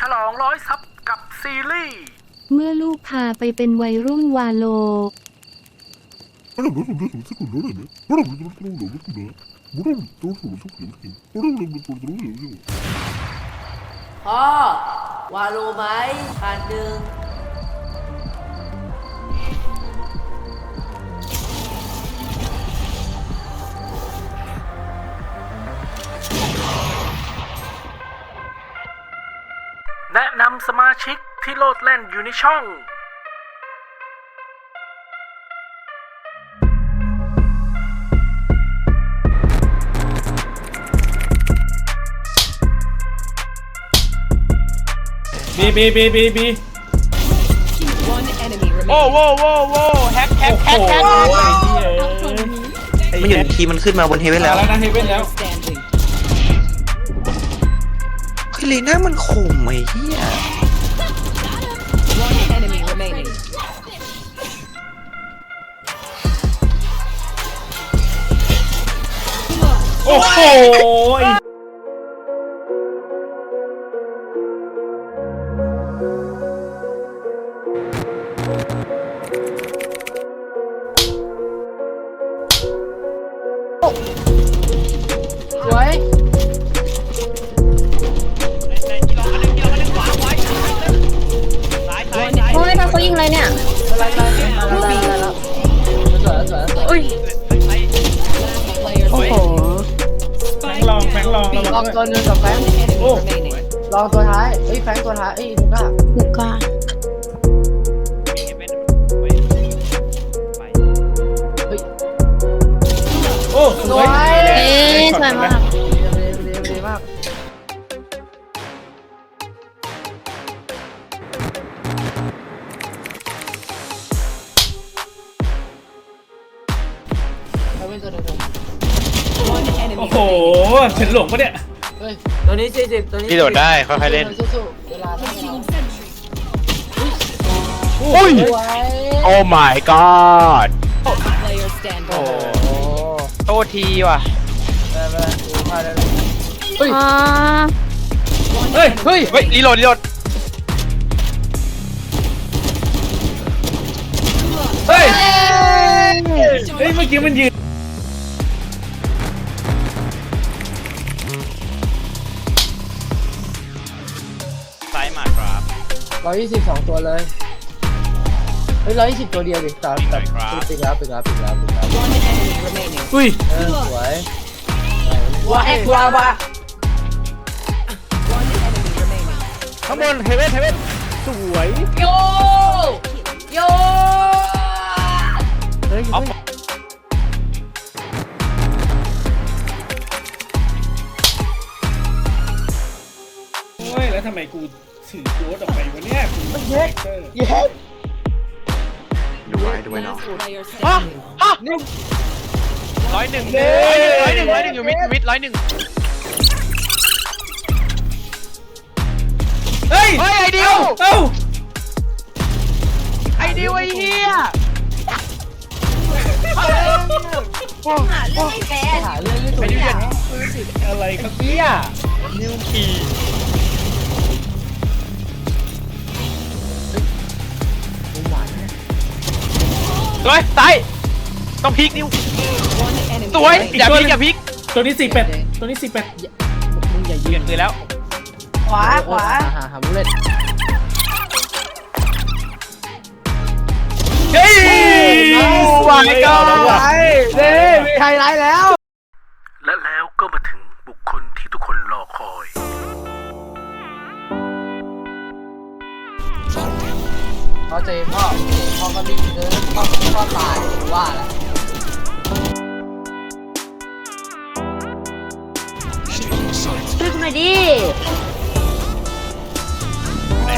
ฉลองร้อยซับกับซีรีส์ เมื่อลูกพาไปเป็นวัยรุ่นวาโล พ่อ วาโลไหมพันหนึ่ง แนะนำสมาชิกที่โลดแล่นอยู่ในช่อง บีบีบีบีบี One enemy remaining. โอ้โว้โว้โว้แฮกแฮกแฮกแฮกมันอยู่ในทีมมันขึ้นมาบนเฮเว่นแล้แล้ววนะเฮเว่นแล้ว Standing. ลีน่ามันข่มไอ้เหี้ยโอ้โห ลองตัวหนึงกับแฟง Enemy Oh. remaining. ลองตัวท้ายเอ้ยแฟงตัวท้ายเอ้ยถูกป่ะถูกกว่าโอ้สวยเอ๊ะสวยมากดีดีดีมากเอาไว้ตัวหนึง โอ้โห remaining. ฉันหลงปะเนี่ยเฮ้ยตัวนี้สี่สิบตัวนี้พี่โดดได้ค่อยๆเล่น สู้ๆเวลาเท่าเราอุ้ยสวยโอ้ my god Player standing. โอ้โทษทีว่ะ ไม่เป็นไรกูพลาดได้เลยเฮ้ยอ๋อเฮ้ยเฮ้ยเฮ้ยรีโหลดรีโหลดเฮ้ยเฮ้ยเมื่อกี้มันยืนซ้าย ร้อยยี่สิบสองตัวเลย เฮ้ยร้อยยี่สิบตัวเดียวดิตัดตัดปิดแล้วปิดแล้วปิดแล้วปิดแล้ว One enemy remaining. อุ้ยเออสวยว้าเอ็กซ์ว้าว้า One enemy remaining. ข้างบนเฮเว่นเฮเว่นสวยโยโยเฮ้ยเอาโอ้ยแล้วทำไมกู ถือโค้ดออกไปวะเนี่ยกูเย็ดเย็ดดูไว้ดูไว้น้อง Player ฮะ standing. ฮะร้อยหนึ่งร้อยหนึ่งร้อยหนึ่งอยู่มิดมิดร้อยหนึ่งเฮ้ยเฮ้ยไอเดียวเอ้าไอเดียวไอเฮียหาเรื่องที่ตัวนี้อะไรครับเนี่ยนิวคี สวยตายต้องพลิกนิ้ว One enemy สวย remaining. อย่าพลิกอย่าพลิกตัวนี้สี่เป็ดตัวนี้สี่เป็ดมึงอย่าเปยืลี่ยนนปืนแล้ว ขวาขวาหาหาบุลเลตเฮ้ยสวยก็เด้มีไฮไลท์แล้ว เพราะอพ่อพ่อก็รีบเกินพ่อพ่อตายว่าแล้วช่วยกูหน่อยดิไม่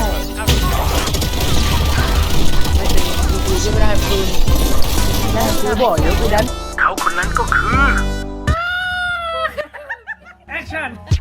เป็นกูกูก็ไม่ได้ปืนแม่กูบอกเดี๋ยวกูดันเขาคนนั้นก็คือ Action!